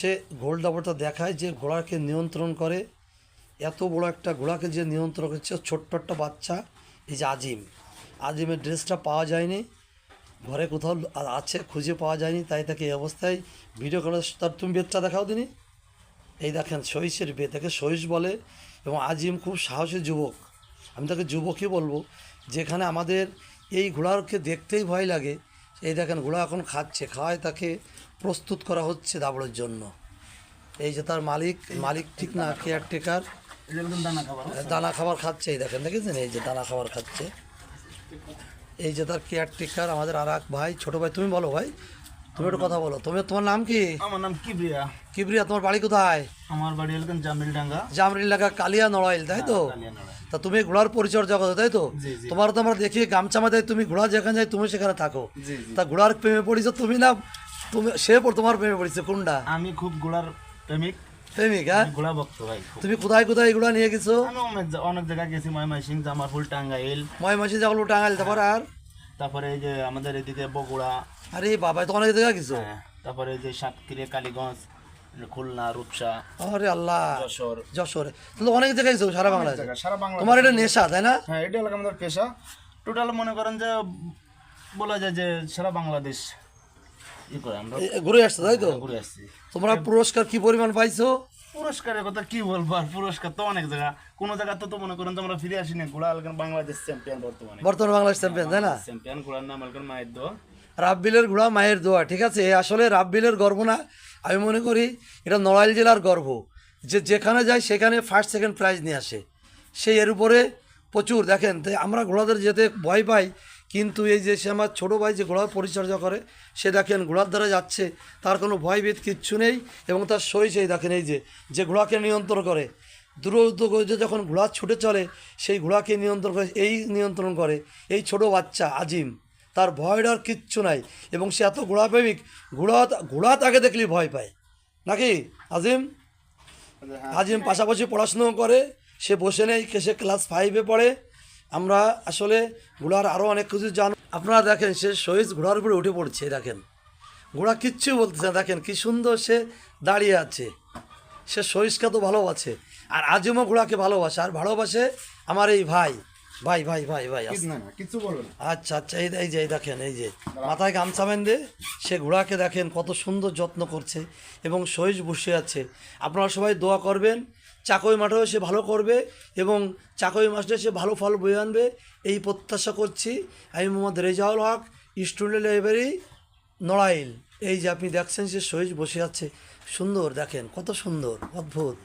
সে দাবরটা দেখায় যে ঘোড়াকে নিয়ন্ত্রণ করে। এত বড় একটা ঘোড়াকে যে নিয়ন্ত্রণ করছে, ছোট্ট একটা বাচ্চা, এই যে আজিম। আজিমের ড্রেসটা পাওয়া যায়নি, ঘরে কোথাও আছে, খুঁজে পাওয়া যায়নি, তাই তাকে এই অবস্থায় ভিডিও করে তার তুমি বেদটা দেখাও দিনি? এই দেখেন সহিসের বেদ, তাকে সহিস বলে এবং আজিম খুব সাহসী যুবক। আমি তাকে যুবকই বলব, যেখানে আমাদের এই ঘোড়াকে দেখতেই ভয় লাগে এই দেখেন ঘোড়া এখন খাচ্ছে, খাওয়ায় তাকে প্রস্তুত করা হচ্ছে দাবড়ের জন্য। এই যে তার মালিক মালিক ঠিক না কেয়ারটেকার দানা খাবার খাচ্ছে, এই দেখেন, দেখেছেন? এই যে দানা খাবার খাচ্ছে। এই যে তার কেয়ারটেকার আমাদের আর ভাই, ছোটো ভাই, তুমি বলো ভাই তুমি একটু কথা বলো। তুমি তোমার নাম কি? আমার নাম কিবরিয়া। কিবরিয়া তোমার বাড়ি কোথায়? আমার বাড়ি এলাকান জামিল ডাঙ্গা জামরিল এলাকা কালিয়া নড়াইল তাই তো? তা তুমি ঘোড়ার পরিচর্যা করো তাই তো। তোমার তো আমরা দেখি গামছা মাথায় তুমি ঘোড়া যেখানে যাই তুমি সেখানে থাকো। তা ঘোড়ার প্রেমে পড়েছো তুমি না? তুমি সে পর তোমার প্রেমে পড়েছে কোনটা? আমি খুব ঘোড়ার প্রেমিক। প্রেমিক হ্যাঁ? ঘোড়া ভক্ত ভাই তুমি কোথায় কোথায় ঘোড়া নিয়ে গেছো? আমি অনেক জায়গায় গেছি ময়মনসিং জামারপুর টাঙ্গাইল। ময়মাসি যাব টাঙ্গাইল তারপর আর? তারপরে এই যে আমাদের এদিকে বগুড়া আরে বাবা তো অনেক জায়গা গেছো। হ্যাঁ, তারপরে যে সাতক্ষীরা কালীগঞ্জ খুলনা রূপসা আরে আল্লাহ যশোর। যশোরে। তাহলে অনেক জায়গায় গেছো সারা বাংলাদেশে সারা বাংলা তোমার এটা নেশা তাই না? হ্যাঁ এটা হলো আমাদের পেশা। টোটাল মনে করেন যে বলা যায় যে সারা বাংলাদেশ ই করে আমরা ঘুরে আসছো তাই তো? ঘুরে আসছি। তোমরা পুরস্কার কি পরিমাণ পাইছো? পুরস্কারের কথা কি বলব আর পুরস্কার তো অনেক জায়গা। কোন জায়গা তো তো মনে করেন যে আমরা ফিরে আসিনি। ঘোড়া বাংলাদেশ চ্যাম্পিয়ন বর্তমানে। বর্তমান বাংলাদেশ চ্যাম্পিয়ন তাই না? চ্যাম্পিয়ন ঘোড়ার নাম এলাকান মায়ের রাব্বিলের ঘোড়া মায়ের দোয়া, ঠিক আছে? আসলে রাব্বিলের গর্ব না। আমি মনে করি এটা নড়াইল জেলার গর্ব। যে যেখানে যায় সেখানে ফার্স্ট সেকেন্ড প্রাইজ নিয়ে আসে। সেই এর উপরে প্রচুর, দেখেন তাই আমরা ঘোড়াদের যেতে ভয় পাই, কিন্তু এই যে সে আমার ছোটো ভাই যে ঘোড়ার পরিচর্যা করে, সে দেখেন ঘোড়ার দ্বারা যাচ্ছে, তার কোনো ভয়ভীত কিচ্ছু নেই এবং তার সই সেই দেখেন এই যে যে ঘোড়াকে নিয়ন্ত্রণ করে। দ্রুত গতিতে যখন ঘোড়া ছুটে চলে, সেই ঘোড়াকে নিয়ন্ত্রণ করে, এই নিয়ন্ত্রণ করে, এই ছোট বাচ্চা আজিম। তার ভয় ডর কিচ্ছু নাই। এবং সে এত ঘোড়াপ্রেমিক, ঘোড়া ঘোড়া তাকে দেখলেই ভয় পায়। নাকি? আজিম? আজিম পাশাপাশি পড়াশুনো করে, সে বসে নেই, সে ক্লাস ফাইভে পড়ে। আমরা আসলে ঘোড়ার আরও অনেক কিছু জান। আপনারা দেখেন, সে শহীদ ঘোড়ার উপরে উঠে পড়ছে, দেখেন। ঘোড়া কিচ্ছু বলতেছে না, দেখেন কি সুন্দর সে দাঁড়িয়ে আছে। সে সহিষ্কা তো ভালোবাসে, আর আজিমও ঘোড়াকে ভালোবাসে, আর ভালোবাসে আমার এই ভাই। ভাই ভাই ভাই ভাই কিছু বলব আচ্ছা আচ্ছা এই এই যে এই দেখেন এই যে। মাথায় গামছা বেঁধে সে ঘোড়াকে দেখেন কত সুন্দর যত্ন করছে এবং সহিস বসে আছে। আপনারা সবাই দোয়া করবেন চাকই মাঠেও সে ভালো করবে এবং চাকই মাঠে সে ভালো ফল বয়ে আনবে এই প্রত্যাশা করছি। আমি মোহাম্মদ রেজাউল হক স্টুডেন্ট লাইব্রেরি নড়াইল। এই যে আপনি দেখছেন সে সহিস বসে আছে। সুন্দর দেখেন কত সুন্দর অদ্ভুত।